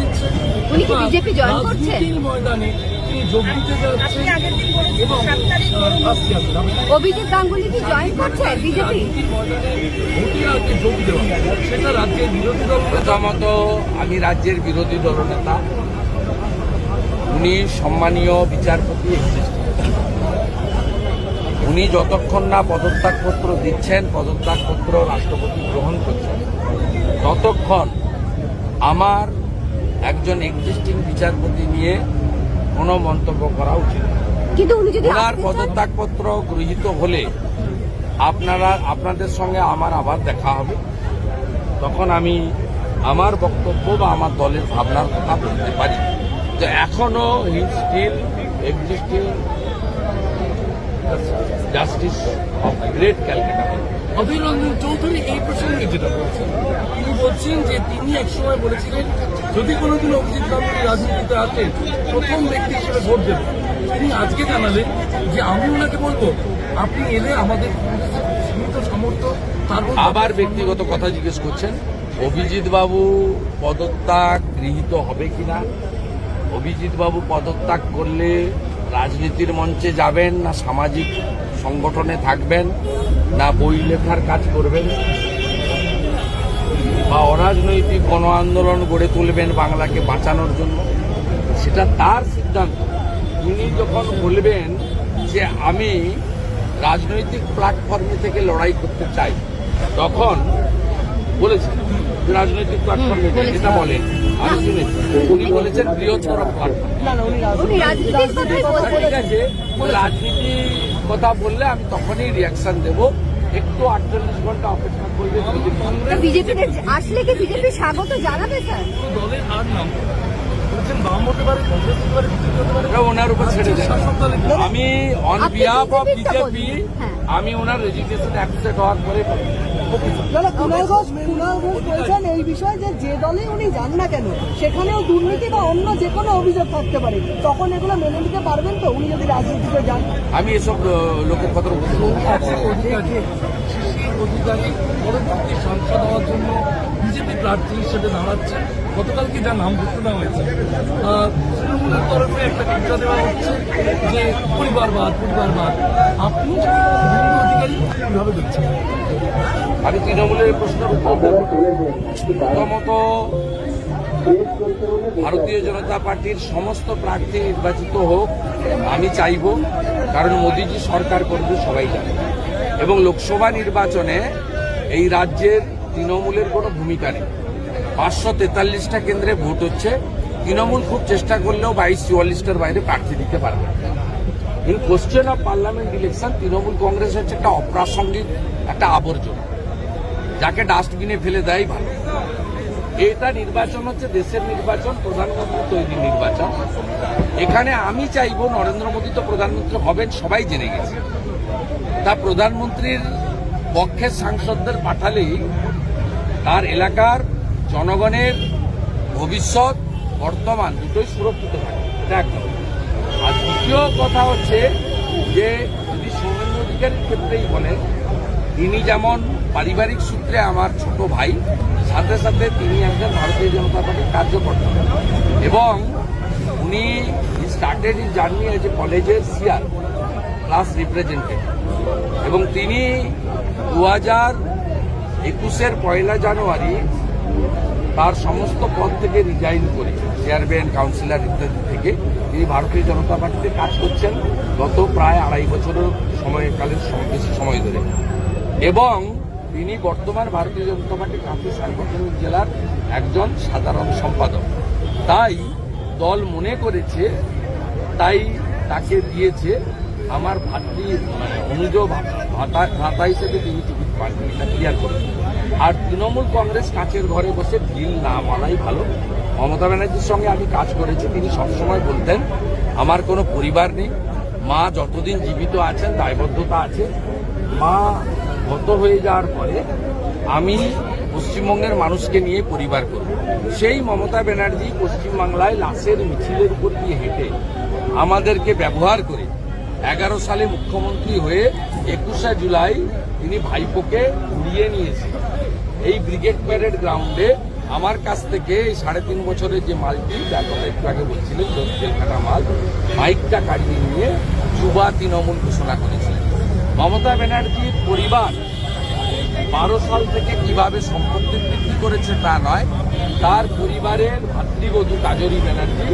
দিচ্ছে। উনি কি বা BJP join করছে? ময়দানে তিনি যোগ দিতে যাচ্ছেন এবং অভিজিৎ গাঙ্গুলি কি জয়েন করছে বিজেপি? ময়দানে যোগ দেওয়া? সেটা রাজ্যের বিরোধী দল প্রথমত আমি রাজ্যের বিরোধী দলনেতা। উনি সম্মানীয় বিচারপতি উনি যতক্ষণ না পদত্যাগপত্র দিচ্ছেন পদত্যাগপত্র রাষ্ট্রপতি গ্রহণ করছেন ততক্ষণ আমার একজন এক্সিস্টিং বিচারপতি নিয়ে কোনো মন্তব্য করা উচিত নয়। কিন্তু উনি যদি ওনার পদত্যাগপত্র গৃহীত হলে আপনারা আপনাদের সঙ্গে আমার আবার দেখা হবে। তখন আমি আমার বক্তব্য বা আমার দলের ভাবনার কথা বলতে পারি। তো এখনও he still existing justice of great Calcutta Adhir Ranjan Chowdhury এই প্রসঙ্গে যেটা বলছেন। তিনি বলছেন যে তিনি একসময় বলেছিলেন যদি কোনোদিন অভিজিৎ গাঙ্গুলি রাজনীতিতে আসেন প্রথম ব্যক্তি হিসেবে ভোট দেবেন তিনি আজকে জানালেন যে আমি ওনাকে বলব আপনি এলে আমাদের সীমিত সামর্থ্য তার মধ্যে আবার ব্যক্তিগত কথা জিজ্ঞেস করছেন অভিজিৎ বাবু পদত্যাগ গৃহীত হবে কিনা? অভিজিৎ বাবু পদত্যাগ করলে রাজনীতির মঞ্চে যাবেন না সামাজিক সংগঠনে থাকবেন? না বই লেখার কাজ করবেন বা অরাজনৈতিক গণ আন্দোলন গড়ে তুলবেন বাংলাকে বাঁচানোর জন্য সেটা তার সিদ্ধান্ত। তিনি যখন বলবেন যে আমি রাজনৈতিক প্ল্যাটফর্মে থেকে লড়াই করতে চাই তখন বলেছেন রাজনৈতিক প্ল্যাটফর্মে যেটা বলেন। আমি শুনেছি। উনি বলেছেন বৃহত্তর প্ল্যাটফর্ম ঠিক আছে রাজনীতি কথা বললে আমি তখনই রিয়াকশন দেব। একটু আটচল্লিশ ঘণ্টা অপেক্ষা করবে বিজেপিতে আসলে কি বিজেপি স্বাগত জানাবে স্যার? দলের আর নাম ওনার উপর ছেড়ে দেন। আমি অন বিহাফ অফ বিজেপি হ্যাঁ। আমি ওনার রেজিস্ট্রেশন অ্যাকসেপ্ট হওয়ার পরে দাদা কুণাল ঘোষ কুণাল ঘোষ বলছেন এই বিষয়ে যে যে দলে উনি যান না কেন সেখানেও দুর্নীতি বা অন্য যে কোনো অভিযোগ থাকতে পারে। তখন এগুলো মেনে নিতে পারবেন তো? উনি যদি রাজনীতিতে যান। আমি এসব লোকের কথা অধিকারী পরবর্তী সাংসদ হওয়ার জন্য বিজেপি প্রার্থী হিসেবে দাঁড়াচ্ছে। গতকালকে যা নাম ঘোষণা হয়েছে? তৃণমূলের তরফে একটা টিকা দেওয়া হচ্ছে যে পরিবারবাদ পরিবারবাদ। আপনি অধিকারী আমি তৃণমূলের প্রশ্নের উত্তর প্রথমত, ভারতীয় জনতা পার্টির সমস্ত প্রার্থী নির্বাচিত হোক, আমি চাইব, কারণ মোদীজি সরকার করবে, সবাই জানে এবং লোকসভা নির্বাচনে এই রাজ্যের তৃণমূলের কোনো ভূমিকা নেই পাঁচশো তেতাল্লিশটা কেন্দ্রে ভোট হচ্ছে, তৃণমূল খুব চেষ্টা করলেও বাইশ চুয়াল্লিশটার বাইরে প্রার্থী দিতে পারবে। In question of parliament election Trinamool Congress হচ্ছে একটা অপ্রাসঙ্গিক একটা আবর্জনা। যাকে ডাস্টবিনে ফেলে দেয় ভালো। এটা নির্বাচন হচ্ছে দেশের নির্বাচন প্রধানমন্ত্রী তৈরি নির্বাচন। এখানে আমি চাইব নরেন্দ্র মোদী তো প্রধানমন্ত্রী হবেন, সবাই জেনে গেছে। তা প্রধানমন্ত্রীর পক্ষের সাংসদদের পাঠালেই তার এলাকার জনগণের ভবিষ্যৎ, বর্তমান দুটোই সুরক্ষিত থাকে। এটা একদম আর দ্বিতীয় কথা হচ্ছে যে যদি অধিকারীর ক্ষেত্রেই বলেন, তিনি যেমন পারিবারিক সূত্রে আমার ছোট ভাই, সাথে সাথে তিনি একজন ভারতীয় জনতা পার্টির কার্যকর্তা। এবং উনি started is journey as a কলেজের সিআর ক্লাস রিপ্রেজেন্টেটিভ এবং তিনি দু হাজার একুশের পয়লা জানুয়ারি তার সমস্ত পদ থেকে রিজাইন করে চেয়ারম্যান কাউন্সিলর ইত্যাদি থেকে তিনি ভারতীয় জনতা পার্টিতে কাজ করছেন গত প্রায় আড়াই বছরের সময়কালের বেশি সময় ধরে। এবং তিনি বর্তমান ভারতীয় জনতা পার্টির কাঁথি সাংগঠনিক জেলার একজন সাধারণ সম্পাদক। তাই দল মনে করেছে, তাই তাকে দিয়েছে আমার ভাতৃ মানে অনুজ ভাতা ভাতা হিসেবে তিনি টিকিট পাননি এটা ক্লিয়ার করে আর তৃণমূল কংগ্রেস কাঁচের ঘরে বসে ঢিল না মানাই ভালো। মমতা ব্যানার্জির সঙ্গে আমি কাজ করেছি, তিনি সবসময় বলতেন, আমার কোনো পরিবার নেই। মা যতদিন জীবিত আছেন, দায়বদ্ধতা আছে। মা গত হয়ে যাওয়ার পরে আমি পশ্চিমবঙ্গের মানুষকে নিয়ে পরিবার করব। সেই মমতা ব্যানার্জি পশ্চিমবাংলায় লাশের মিছিলের উপর দিয়ে হেঁটে আমাদেরকে ব্যবহার করে এগারো সালে মুখ্যমন্ত্রী হয়ে একুশে জুলাই তিনি ভাইপোকে উড়িয়ে নিয়েছেন এই ব্রিগেড প্যারেড গ্রাউন্ডে আমার কাছ থেকে এই সাড়ে তিন বছরের যে মালটি, যার কথা একটু আগে বলছিলেন জেলখানা মাল, মাইকটা কাটিয়ে নিয়ে যুবা তৃণমূল ঘোষণা করেছিলেন। মমতা ব্যানার্জির পরিবার বারো সাল থেকে কীভাবে সম্পত্তি বৃদ্ধি করেছে তা নয়, তার পরিবারের ভাতৃবধূ কাজরি ব্যানার্জি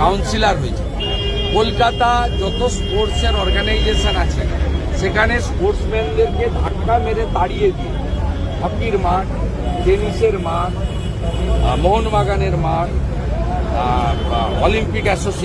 কাউন্সিলর হয়েছে কলকাতা যত স্পোর্টসের অর্গানাইজেশন আছে, সেখানে স্পোর্টসম্যানদেরকে ধাক্কা মেরে তাড়িয়ে দিয়ে হকির মাঠ টেনিসের মাঠ মোহনবাগানের মাঠ অলিম্পিক অ্যাসোসিয়েশন